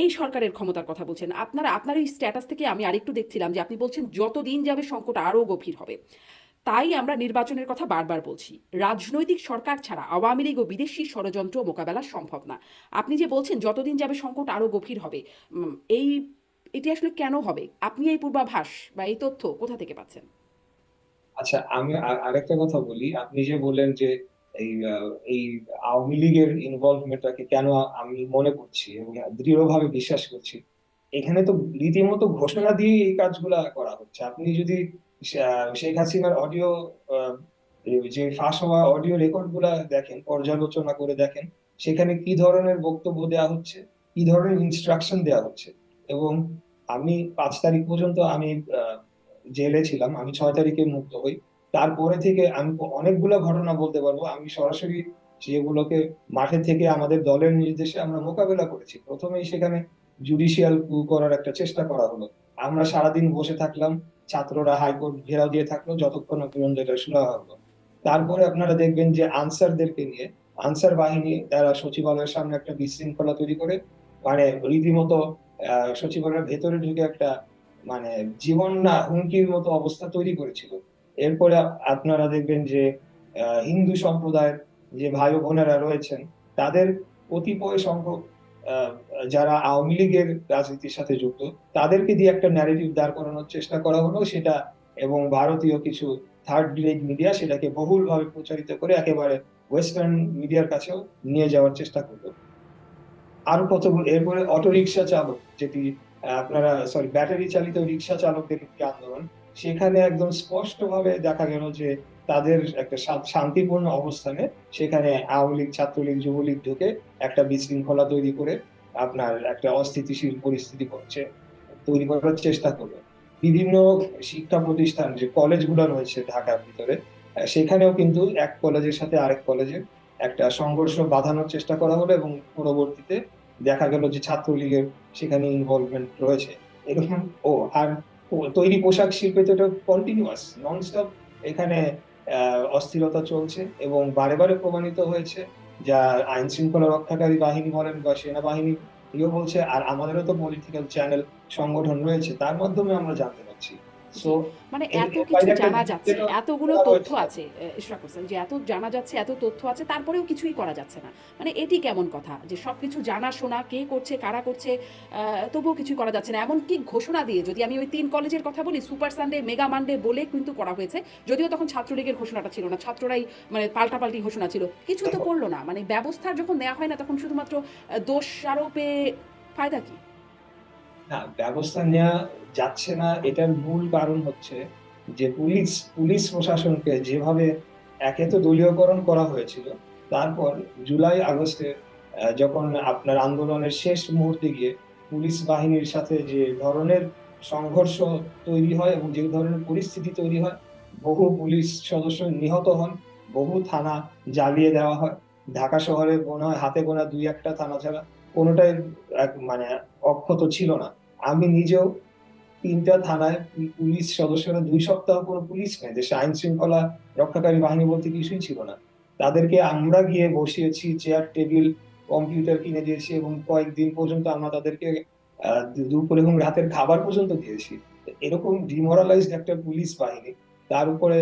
এই সরকারের ক্ষমতার কথা বলছেন। আপনারা, আপনার এই স্ট্যাটাস থেকে আমি আরেকটু দেখছিলাম যে আপনি বলছেন যত দিন যাবে সংকট আরও গভীর হবে। তাই আমরা নির্বাচনের কথা বারবার বলছি। রাজনৈতিক সরকার ছাড়া আওয়ামী লীগ ও বিদেশি ষড়যন্ত্র মোকাবেলা সম্ভব না। আপনি যে বলছেন যতদিন যাবে সংকট আরও গভীর হবে এই, এটি আসলে কেন হবে? আপনি এই পূর্বাভাস বা এই তথ্য কোথা থেকে পাচ্ছেন? আচ্ছা আমি আরেকটা কথা বলি। আপনি যে বললেন যে এই এই আওয়ামী লীগের ইনভলভমেন্টটাকে কেন আমি মনে করছি এবং দৃঢ়ভাবে বিশ্বাস করছি, এখানে তো রীতিমতো ঘোষণা দিয়ে এই কাজগুলা করা হচ্ছে। আপনি যদি শেখ হাসিনার অডিও যে ফাঁস হওয়া অডিও রেকর্ডগুলা দেখেন, পর্যালোচনা করে দেখেন, সেখানে কি ধরনের বক্তব্য দেওয়া হচ্ছে, কি ধরনের ইনস্ট্রাকশন দেওয়া হচ্ছে এবং আমি পাঁচ তারিখ পর্যন্ত আমি জেলে ছিলাম, আমি ছয় তারিখে মুক্ত হই। তারপরে থেকে আমি অনেকগুলো ঘটনা বলতে পারব। আমি সরাসরি যেগুলোকে মাঠে থেকে আমাদের দলের নির্দেশে আমরা মোকাবেলা করেছি। প্রথমেই সেখানে জুডিশিয়াল কু করার একটা চেষ্টা করা হলো। আমরা সারাদিন বসে থাকলাম, ছাত্ররা হাইকোর্ট ঘেরাও দিয়ে থাকল, যতক্ষণ পর্যন্ত শোনা হলো। তারপরে আপনারা দেখবেন যে আনসারদেরকে নিয়ে, আনসার বাহিনী, তারা সচিবালয়ের সামনে একটা বিশৃঙ্খলা তৈরি করে মানে রীতিমতো সচিবালয়ের ভেতরে ঢুকে একটা মানে জীবন না হুমকির মতো অবস্থা তৈরি করেছিল। এরপরে আপনারা দেখবেন যে হিন্দু সম্প্রদায়ের যে ভাই বোনেরা রয়েছেন, তাদের কতিপয় সংখ্যক যারা আওয়ামী লীগের রাজনীতির সাথে যুক্ত, তাদেরকে দিয়ে একটা ন্যারেটিভ দাঁড় করানোর চেষ্টা করা হলো সেটা, এবং ভারতীয় কিছু থার্ড গ্রেড মিডিয়া সেটাকে বহুলভাবে প্রচারিত করে একেবারে ওয়েস্টার্ন মিডিয়ার কাছেও নিয়ে যাওয়ার চেষ্টা করল। আরও কতগুলো এরপরে অটো রিক্সা চালক, যেটি আপনারা সরি ব্যাটারি চালিত রিক্সা চালকদের একটি আন্দোলন সেখানে একদম স্পষ্টভাবে দেখা গেল যে তাদের একটা শান্তিপূর্ণ অবস্থানে সেখানে আওয়ামী লীগ, ছাত্রলীগ, যুবলীগ ঢুকে একটা বিশৃঙ্খলা তৈরি করে আপনার একটা অস্থিতিশীল পরিস্থিতি করছে, তৈরি করার চেষ্টা করবে বিভিন্ন শিক্ষা প্রতিষ্ঠান, যে কলেজগুলো রয়েছে ঢাকার ভিতরে সেখানেও কিন্তু এক কলেজের সাথে আরেক কলেজের একটা সংঘর্ষ বাঁধানোর চেষ্টা করা হলো এবং পরবর্তীতে দেখা গেল যে ছাত্রলীগের সেখানে ইনভলভমেন্ট রয়েছে। এরকম, ও, আর তৈরি পোশাক শিল্পে তো এটা কন্টিনিউয়াস ননস্টপ এখানে অস্থিরতা চলছে এবং বারে বারে প্রমাণিত হয়েছে যা আইন শৃঙ্খলা রক্ষাকারী বাহিনী বলেন বা সেনাবাহিনী ইয়ে বলছে, আর আমাদেরও তো পলিটিক্যাল চ্যানেল সংগঠন রয়েছে, তার মাধ্যমে আমরা জানতে পারছি। মানে এত কিছু জানা যাচ্ছে এতগুলো তথ্য আছে ইশরাক হোসেন যে এত জানা যাচ্ছে এত তথ্য আছে তারপরেও কিছুই করা যাচ্ছে না। মানে এটি কেমন কথা যে সবকিছু জানা শোনা কে করছে কারা করছে তবুও করা যাচ্ছে না। এমনকি ঘোষণা দিয়ে যদি আমি ওই তিন কলেজের কথা বলি সুপার সানডে মেগা মানডে বলে কিন্তু করা হয়েছে যদিও তখন ছাত্রলীগের ঘোষণাটা ছিল না ছাত্ররাই মানে পাল্টাপাল্টি ঘোষণা ছিল। কিছু তো করল না মানে ব্যবস্থা যখন নেওয়া হয় না তখন শুধুমাত্র দোষ আরোপে ফায়দা কি? না, ব্যবস্থা নেওয়া যাচ্ছে না, এটার মূল কারণ হচ্ছে যে পুলিশ পুলিশ প্রশাসনকে যেভাবে একে তো দলীয়করণ করা হয়েছিল, তারপর জুলাই আগস্টে যখন আপনার আন্দোলনের শেষ মুহূর্তে গিয়ে পুলিশ বাহিনীর সাথে যে ধরনের সংঘর্ষ তৈরি হয় এবং যে ধরনের পরিস্থিতি তৈরি হয়, বহু পুলিশ সদস্য নিহত হন, বহু থানা জ্বালিয়ে দেওয়া হয়। ঢাকা শহরে মনে হয় হাতে গোনা দুই একটা থানা ছাড়া কোনোটাই মানে অক্ষত ছিল না। আমি নিজেও তিনটা থানায় পুলিশ সদস্যরা দুই সপ্তাহ কোনো পুলিশ নেই দেশে আইন শৃঙ্খলা রক্ষাকারী বাহিনী বলতে কিছুই ছিল না। তাদেরকে আমরা গিয়ে বসিয়েছি চেয়ার টেবিল কম্পিউটার কিনে দিয়েছি এবং কয়েকদিন পর্যন্ত আমরা তাদেরকে দুপুর এবং রাতের খাবার পর্যন্ত দিয়েছি। এরকম ডিমোরালাইজড একটা পুলিশ বাহিনী, তার উপরে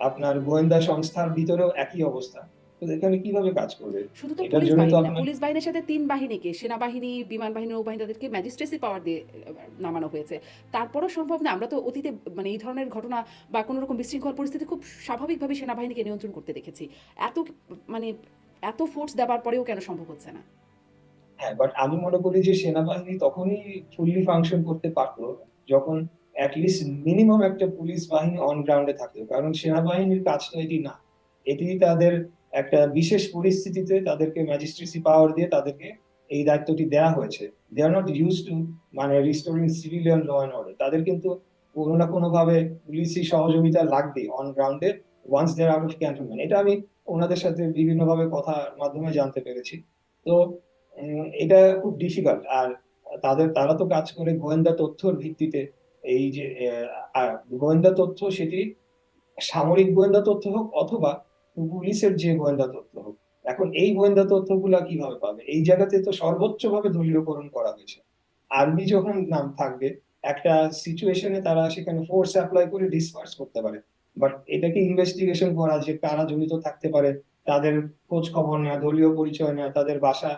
আপনার গোয়েন্দা সংস্থার ভিতরেও একই অবস্থা। তো এখানে কীভাবে কাজ করবে? শুধু তো পুলিশ বাহিনী পুলিশ বাহিনীর সাথে তিন বাহিনীকে সেনাবাহিনী বিমান বাহিনী নৌবাহিনী তাদেরকে ম্যাজিস্ট্রেসি পাওয়ার দিয়ে নামানো হয়েছে। তারপরও সম্ভব না আমরা তো অতীতে মানে এই ধরনের ঘটনা বা কোনো রকম বিশৃঙ্খল পরিস্থিতি খুব স্বাভাবিকভাবে সেনাবাহিনীকে নিয়ন্ত্রণ করতে দেখেছি। এত মানে এত ফোর্স দেওয়ার পরেও কেন সম্ভব হচ্ছে না? হ্যাঁ বাট আমি মনে করি যে সেনাবাহিনী তখনই ফুললি ফাংশন করতে পারতো যখন অ্যাটলিস্ট মিনিমাম একটা পুলিশ বাহিনী অন গ্রাউন্ডে থাকতো কারণ সেনাবাহিনীর কাজ তো এটি না। এটি তাদের একটা বিশেষ পরিস্থিতিতে তাদেরকে ম্যাজিস্ট্রেসি পাওয়ার দিয়ে তাদেরকে এই দায়িত্বটি দেওয়া হয়েছে। They are not use to মানে restoring civilian law and order তাদের কিন্তু কোনো না কোনোভাবে পুলিশি সহযোগিতা লাগবে অন গ্রাউন্ডে once they're out of cantonment এটা আমি ওনাদের সাথে বিভিন্নভাবে কথার মাধ্যমে জানতে পেরেছি। তো এটা খুব ডিফিকাল্ট আর তাদের, তারা তো কাজ করে গোয়েন্দা তথ্যর ভিত্তিতে। এই যে গোয়েন্দা তথ্য সেটি সামরিক গোয়েন্দা তথ্য হোক অথবা পুলিশের যে গোয়েন্দা তথ্য হোক, এখন এই গোয়েন্দা তথ্যগুলা কীভাবে পাবে? এই জায়গাতে তো সর্বোচ্চ ভাবে দলীয়করণ করা হয়েছে। আর্মি যখন নাম থাকবে, একটা সিচুয়েশনে তারা সেখানে ফোর্স অ্যাপ্লাই করে ডিসপার্স করতে পারে। বাট এটাকে ইনভেস্টিগেশন করা, যে কারা জড়িত থাকতে পারে, তাদের খোঁজ খবর নেওয়া, দলীয় পরিচয় নেওয়া, তাদের বাসা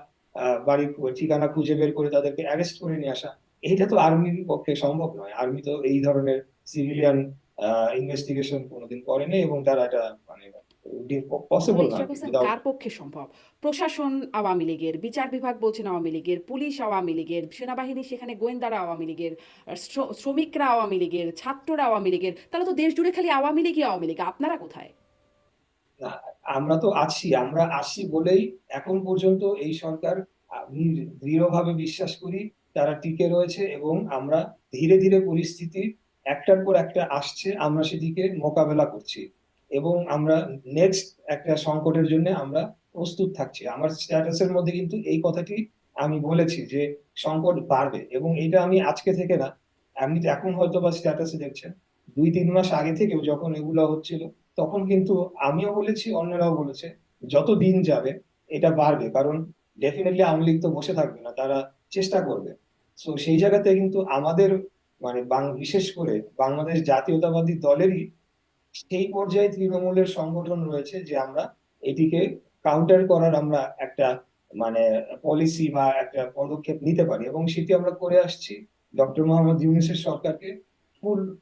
বাড়ির ঠিকানা খুঁজে বের করে তাদেরকে অ্যারেস্ট করে নিয়ে আসা, এটা তো আর্মির পক্ষে সম্ভব নয়। আর্মি তো এই ধরনের সিভিলিয়ান ইনভেস্টিগেশন কোনোদিন করেনি এবং তারা এটা মানে পসিবল না কার পক্ষে সম্ভব? প্রশাসন আওয়ামী লীগের বিচার বিভাগ বলছেন আওয়ামী লীগের পুলিশ আওয়ামী লীগের সেনাবাহিনী সেখানে গোয়েন্দারা আওয়ামী লীগের শ্রমিকরা আওয়ামী লীগের ছাত্ররা আওয়ামী লীগের তাহলে তো দেশ জুড়ে খালি আওয়ামী লীগই আওয়ামী লীগ আপনারা কোথায়? আমরা তো আছি আমরা আছি বলেই এখন পর্যন্ত এই সরকার দৃঢ়ভাবে বিশ্বাস করি তারা টিকে রয়েছে এবং আমরা ধীরে ধীরে পরিস্থিতি একটার পর একটা আসছে আমরা সেদিকে মোকাবেলা করছি। এবং আমরা নেক্সট একটা সংকটের জন্য আমরা প্রস্তুত থাকছি। আমার স্ট্যাটাসের মধ্যে কিন্তু এই কথাটি আমি বলেছি যে সংকট বাড়বে এবং এটা আমি আজকে থেকে না, আপনি এখন হয়তো বা স্ট্যাটাসে দেখছেন, দুই তিন মাস আগে থেকেও যখন এগুলো হচ্ছিল, তখন কিন্তু আমিও বলেছি, অন্যরাও বলেছে, যত দিন যাবে এটা বাড়বে, কারণ ডেফিনেটলি আওয়ামী লীগ তো বসে থাকবে না, তারা চেষ্টা করবে। তো সেই জায়গাতে কিন্তু আমাদের মানে বিশেষ করে বাংলাদেশ জাতীয়তাবাদী দলেরই সেই পর্যায়ে তৃণমূলের সংগঠন রয়েছে যে আমরা এটিকে কাউন্টার করার আমরা একটা মানে পলিসি বা একটা পদক্ষেপ নিতে পারি এবং সেটি আমরা করে আসছি। ডক্টর মোহাম্মদ ইউনূসের সরকারকে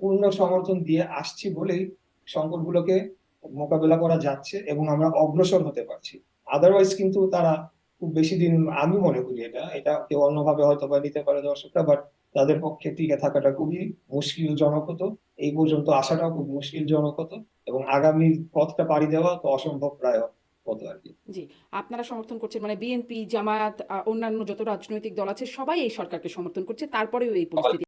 পূর্ণ সমর্থন দিয়ে আসছি বলেই সংকটগুলোকে মোকাবেলা করা যাচ্ছে এবং আমরা অগ্রসর হতে পারছি। আদারওয়াইজ কিন্তু তারা খুব বেশি দিন, আমি মনে করি এটা এটা কেউ অন্যভাবে হয়তো বা নিতে পারে দর্শকরা বাট তাদের পক্ষে টিকে থাকাটা খুবই মুশকিলজনক হতো। এই পর্যন্ত আসাটাও খুব মুশকিলজনক হতো এবং আগামী পথটা পাড়ি দেওয়া তো অসম্ভব প্রায় হতো আর কি। জি আপনারা সমর্থন করছেন মানে বিএনপি জামায়াত অন্যান্য যত রাজনৈতিক দল আছে সবাই এই সরকারকে সমর্থন করছে তারপরেও এই পরিস্থিতি